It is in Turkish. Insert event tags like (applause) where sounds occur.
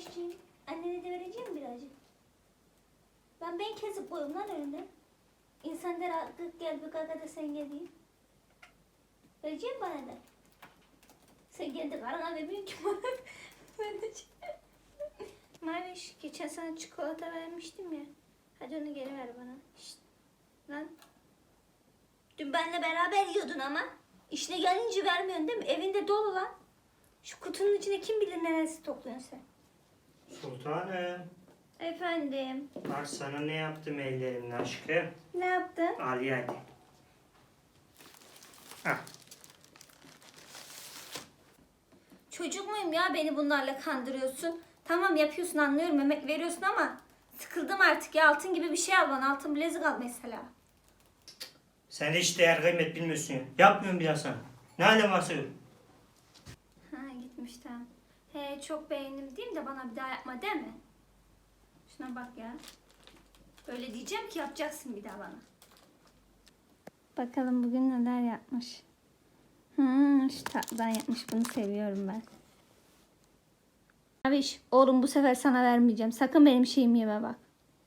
Mavişciğim, annene de vereceğim birazcık? Ben ben kesip koyayım lan önünde. İnsan der artık gel bir kaka da sen gel diyeyim. Vereceğim bana da. Sen kendi karına vermiyorsun ki bana. (laughs) Vereceğim. (laughs) Maviş, geçen sana çikolata vermiştim ya. Hadi onu geri ver bana. Şşt. Lan. Dün benimle beraber yiyordun ama. İşine gelince vermiyorsun değil mi? Evinde dolu lan. Şu kutunun içine kim bilir neresi topluyorsun sen? Sultanım. Efendim. Bak sana ne yaptım ellerimle aşkım. Ne yaptın? Al hadi. Ah. Çocuk muyum ya beni bunlarla kandırıyorsun? Tamam yapıyorsun anlıyorum emek veriyorsun ama sıkıldım artık ya altın gibi bir şey al bana altın bilezik al mesela. Sen hiç değer kıymet bilmiyorsun ya. Yapmıyorum biraz sana. Ne halin varsa gör. Ha gitmiş tamam. He çok beğendim diyeyim de bana bir daha yapma mi? Şuna bak ya. Böyle diyeceğim ki yapacaksın bir daha bana. Bakalım bugün neler yapmış. Hmm, şu tatlıdan yapmış bunu seviyorum ben. Abiş oğlum bu sefer sana vermeyeceğim. Sakın benim şeyimi yeme bak.